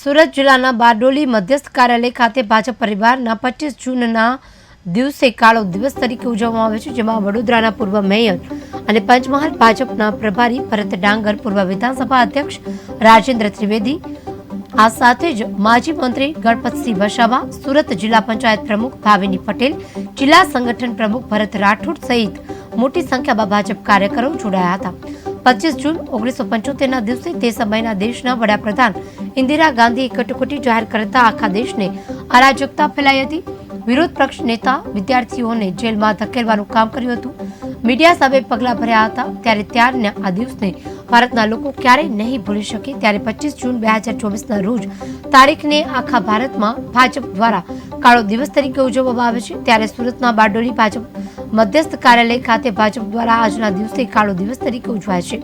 સુરત જિલ્લાના બારડોલી મધ્યસ્થ કાર્યાલય ખાતે ભાજપ પરિવારના પચીસ જૂનના દિવસે કાળો દિવસ તરીકે ઉજવવામાં આવે છે, જેમાં વડોદરાના પૂર્વ મેયર અને પંચમહાલ ભાજપના પ્રભારી ભરત ડાંગર, પૂર્વ વિધાનસભા અધ્યક્ષ રાજેન્દ્ર ત્રિવેદી, આ સાથે જ માજી મંત્રી ગણપતસિંહ વસાવા, સુરત જિલ્લા પંચાયત પ્રમુખ ભાવિની પટેલ, જિલ્લા સંગઠન પ્રમુખ ભરત રાઠોડ સહિત મોટી સંખ્યામાં ભાજપ કાર્યકરો જોડાયા હતા. પચીસ જૂન ઓગણીસો પંચોતેરના દિવસે તે સમયના દેશના વડાપ્રધાન ઇન્દિરા ગાંધીએ કટોકટી જાહેર કરતા આખા દેશને અરાજકતા ફેલાઈ હતી. વિરોધ પક્ષ નેતા વિદ્યાર્થીઓને જેલમાં ધકેલવાનું કામ કર્યું હતું. મીડિયા સામે પગલાં ભર્યા હતા ત્યારે ત્યારના આ દિવસને ભારતના લોકો ક્યારેય નહીં ભૂલી શકે ત્યારે પચીસ જૂન બે હજાર ચોવીસના રોજ તારીખને આખા ભારતમાં ભાજપ દ્વારા કાળો દિવસ તરીકે ઉજવવામાં આવે છે. ત્યારે સુરતના બારડોલી ભાજપ મધ્યસ્થ કાર્યાલય ખાતે ભાજપ દ્વારા આજના દિવસે કાળો દિવસ તરીકે ઉજવાય છે.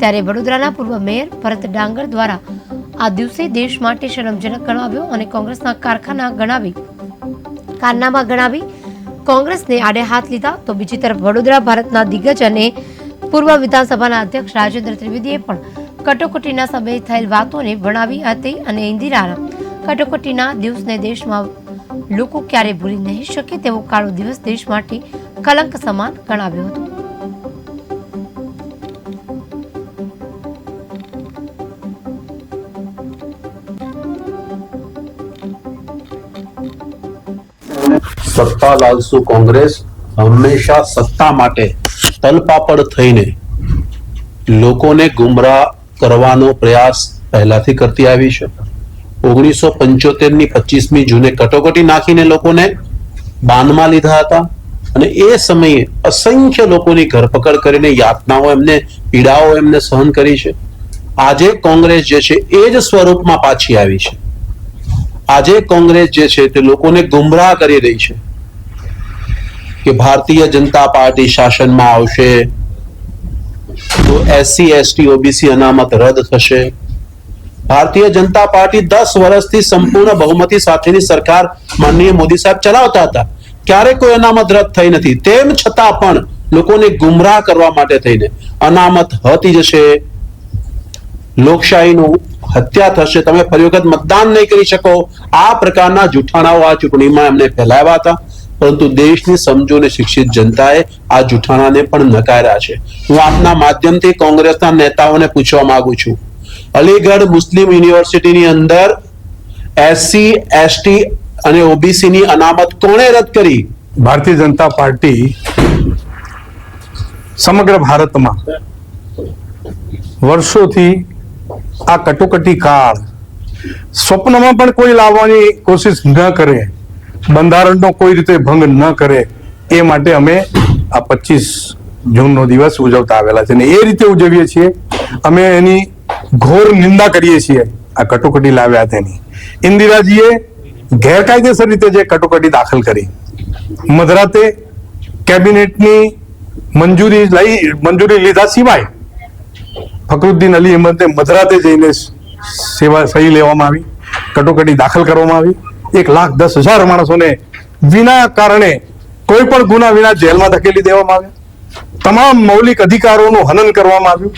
ત્યારે વડોદરાના પૂર્વ મેયર ભરત ડાંગર દ્વારા આ દિવસે દેશ માટે શરમજનક ગણાવ્યો અને કોંગ્રેસના કારખાના ગણાવી, કારનામા ગણાવી કોંગ્રેસને આડે હાથ લીધા. તો બીજી તરફ વડોદરા ભારતના દિગ્ગજ અને પૂર્વ વિધાનસભાના અધ્યક્ષ રાજેન્દ્ર ત્રિવેદીએ પણ કટોકટીના સમયે થયેલ વાતોને ભણાવી હતી અને ઇન્દિરાના કટોકટીના દિવસને દેશમાં લોકો ક્યારે ભૂલી નહીં શકે તેવો કાળો દિવસ દેશ માટે કલંક સમાન ગણાવ્યું હતું સત્તા લાલસુ કોંગ્રેસ હંમેશા સત્તા માટે તલપાપડ થઈને લોકોને ગુમરાહ કરવાનો પ્રયાસ પહેલાથી કરતી આવી છે. ઓગણીસો પંચોતેરની પચીસમી જૂને કટોકટી નાખીને લોકોને બાનમાં લીધા હતા. અને એ સમયે અસંખ્ય લોકોની ધરપકડ કરીને યાતનાઓ એમને, પીડાઓ એમને સહન કરી છે. આજે કોંગ્રેસ જે છે એ જ સ્વરૂપમાં પાછી આવી છે. આજે કોંગ્રેસ જે છે તે લોકોને ગુમરાહ કરી રહી છે કે ભારતીય જનતા પાર્ટી શાસનમાં આવશે, તો એસસી, એસટી, ઓબીસી અનામત રદ થશે. ભારતીય જનતા પાર્ટી દસ વર્ષથી સંપૂર્ણ બહુમતી સાથેની સરકાર માનનીય મોદી સાહેબ ચલાવતા હતા. ક્યારે કોઈ અનામત રદ થઈ નથી. તેમ છતાં પણ લોકોને ગુમરાહ કરવા માટે થઈને અનામત હતી જશે. લોકશાહીનું હત્યા થશે. તમે ફરી વખત મતદાન નહીં કરી શકો. આ પ્રકારના જૂઠાણાઓ આ ચૂંટણીમાં એમને ફેલાવ્યા હતા. પરંતુ દેશની સમજો અને શિક્ષિત જનતાએ આ જૂઠાણાને પણ નકાર્યા છે. હું આપના માધ્યમથી કોંગ્રેસના નેતાઓને પૂછવા માંગુ છું. અલીગઢ મુસ્લિમ યુનિવર્સિટીની અંદર એસસી, એસટી અને ઓબીસી ની અનામત કોણે રદ કરી? ભારતીય જનતા પાર્ટી સમગ્ર ભારતમાં વર્ષોથી આ કટોકટી કાળ સ્વપ્નમાં પણ કોઈ લાવવાની કોશિશ ન કરે, બંધારણનો કોઈ રીતે ભંગ ન કરે, એ માટે અમે આ પચીસ જૂનનો દિવસ ઉજવતા આવેલા છે. અને એ રીતે ઉજવીએ છીએ, અમે એની ઘોર નિંદા કરીએ છીએ આ કટોકટી લાવ્યા તેની. ઇન્દિરાજીએ ગેરકાયદેસર રીતે જે કટોકટી દાખલ કરી, મધરાતે કેબિનેટની મંજૂરી લઈ, મંજૂરી લીધા સિવાય ફકરુદ્દીન અલી અહેમદને મધરાતે જઈને સેવા સહી લેવામાં આવી, કટોકટી દાખલ કરવામાં આવી. એક લાખ દસ હજાર માણસોને વિના કારણે કોઈ પણ ગુના વિના જેલમાં ધકેલી દેવામાં આવ્યા. તમામ મૌલિક અધિકારોનું હનન કરવામાં આવ્યું.